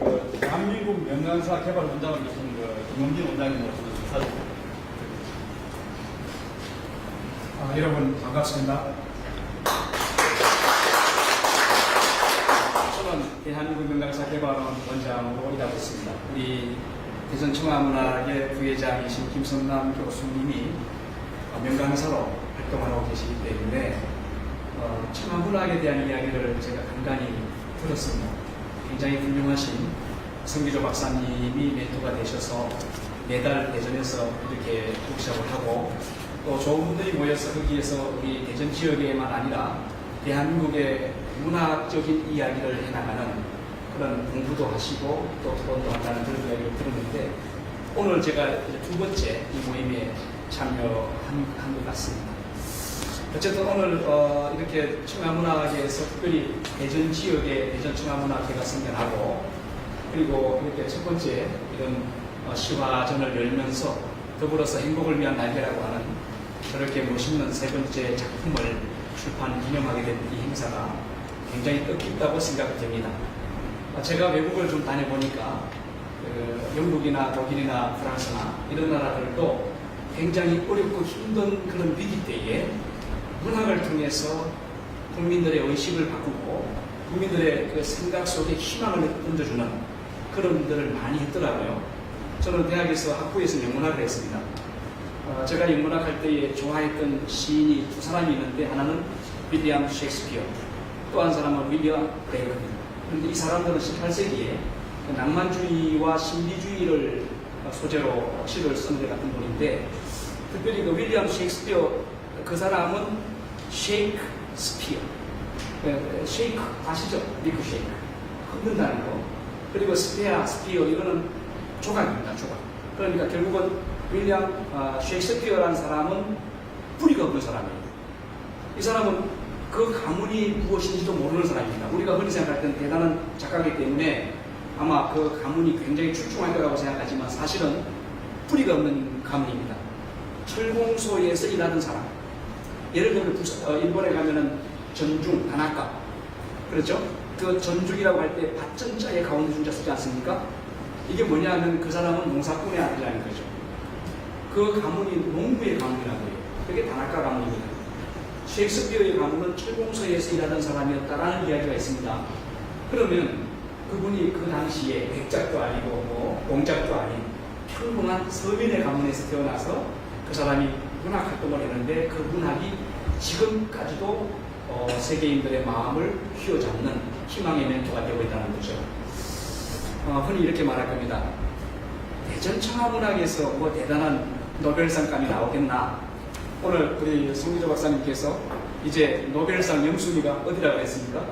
그 대한민국 명강사 개발 원장을 계신 그 김원진 원장님 모시고 인사드립니다. 아, 여러분 반갑습니다. 저는 대한민국 명강사 개발원 원장으로 일하고 있습니다. 우리 대전 청와문학의 부회장이신 김성남 교수님이 어, 명강사로 활동하고 계시기 때문에 어, 청와문학에 대한 이야기를 제가 간간히 들었습니다. 굉장히 훌륭하신 성기조 박사님이 멘토가 되셔서 매달 대전에서 이렇게 워크숍을 하고 또 좋은 분들이 모여서 거기에서 우리 대전 지역에만 아니라 대한민국의 문화적인 이야기를 해나가는 그런 공부도 하시고 또 토론도 한다는 그런 이야기를 들었는데 오늘 제가 두 번째 이 모임에 참여한 한것 같습니다. 어쨌든 오늘 어, 이렇게 청아문화계에서 특별히 대전 지역에 대전 청아문화계가 생겨나고 그리고 이렇게 첫 번째 이런 어, 시화전을 열면서 더불어서 행복을 위한 날개라고 하는 그렇게 멋있는 세 번째 작품을 출판 기념하게 된 이 행사가 굉장히 뜻깊다고 생각됩니다. 아, 제가 외국을 좀 다녀보니까 그 영국이나 독일이나 프랑스나 이런 나라들도 굉장히 어렵고 힘든 그런 위기 때에 문학을 통해서 국민들의 의식을 바꾸고 국민들의 그 생각 속에 희망을 던져주는 그런 일들을 많이 했더라고요. 저는 대학에서 학부에서 영문학을 했습니다. 어, 제가 영문학 할 때에 좋아했던 시인이 두 사람이 있는데 하나는 윌리엄 셰익스피어, 또 한 사람은 윌리엄 브레이거입니다. 그런데 이 사람들은 18세기에 낭만주의와 신비주의를 소재로 시를 쓴 데 같은 분인데 특별히 그 윌리엄 셰익스피어 그 사람은 셰이크 스피어. 네, 쉐이크 아시죠? 미크 쉐이크. 흔든다는 거. 그리고 스페아 스피어 이거는 조각입니다 조각. 그러니까 결국은 윌리엄 어, 셰익스피어라는 사람은 뿌리가 없는 사람이에요. 이 사람은 그 가문이 무엇인지도 모르는 사람입니다. 우리가 흔히 생각할 때는 대단한 작가이기 때문에 아마 그 가문이 굉장히 출중할 거라고 생각하지만 사실은 뿌리가 없는 가문입니다. 철공소에서 일하던 사람 예를 들면 어, 일본에 가면은 전중, 다나카 그렇죠? 그 전중이라고 할 때 밭전자에 가운데 중자 쓰지 않습니까? 이게 뭐냐면 그 사람은 농사꾼의 아들이라는 거죠. 그 가문이 농부의 가문이라고 해요. 그게 다나카 가문입니다. 셰익스피어의 가문은 철공소에서 일하던 사람이었다라는 이야기가 있습니다. 그러면 그분이 그 당시에 백작도 아니고 뭐 공작도 아닌 평범한 서민의 가문에서 태어나서 그 사람이 문학 활동을 했는데 그 문학이 지금까지도 어, 세계인들의 마음을 휘어잡는 희망의 멘토가 되고 있다는 거죠. 어, 흔히 이렇게 말할 겁니다. 대전 청화문학에서 뭐 대단한 노벨상감이 나오겠나? 오늘 우리 송기조 박사님께서 이제 노벨상 영순위가 어디라고 했습니까?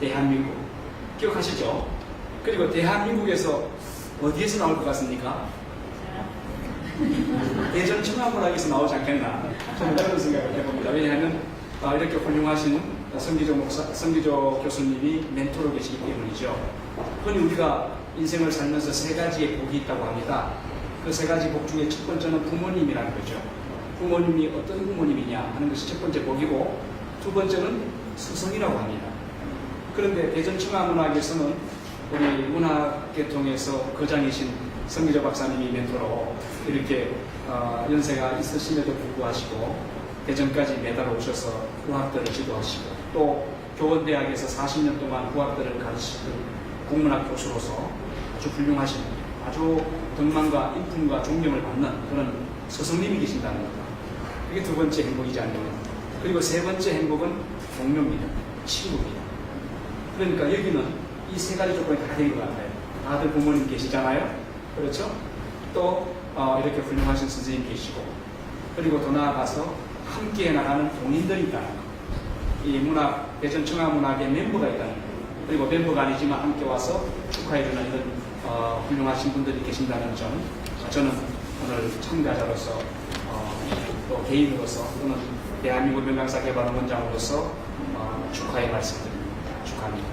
대한민국. 기억하시죠? 그리고 대한민국에서 어디에서 나올 것 같습니까? 대전 청화문학에서 나오지 않겠나 저는 그런 생각을 해봅니다. 왜냐하면 아, 이렇게 훌륭하신 성기조 목사, 성기조 교수님이 멘토로 계시기 때문이죠. 흔히 우리가 인생을 살면서 세 가지의 복이 있다고 합니다. 그 세 가지 복 중에 첫 번째는 부모님이라는 거죠. 부모님이 어떤 부모님이냐 하는 것이 첫 번째 복이고 두 번째는 스승이라고 합니다. 그런데 대전 청화문학에서는 우리 문학 계 통해서 거장이신 성기조 박사님이 멘토로 이렇게 어, 연세가 있으심에도 불구하시고 대전까지 매달 오셔서 후학들을 지도하시고 또 교원대학에서 40년 동안 후학들을 가르치던 국문학 교수로서 아주 훌륭하신 아주 덕망과 인품과 존경을 받는 그런 스승님이 계신다는 겁니다. 이게 두 번째 행복이지 않느냐. 그리고 세 번째 행복은 동료입니다. 친구입니다. 그러니까 여기는 이 세 가지 조건이 다 된 것 같아요. 다들 부모님 계시잖아요. 그렇죠? 또 어, 이렇게 훌륭하신 선생님 계시고 그리고 더 나아가서 함께 나가는 본인들이 있다는 거. 이 문학 대전 청아문학의 멤버가 있다는 거. 그리고 멤버가 아니지만 함께 와서 축하해주는 이런 어, 훌륭하신 분들이 계신다는 점 저는 오늘 참가자로서 어, 또 개인으로서 또는 대한민국 명강사 개발원 원장으로서 어, 축하의 말씀드립니다. 축하합니다.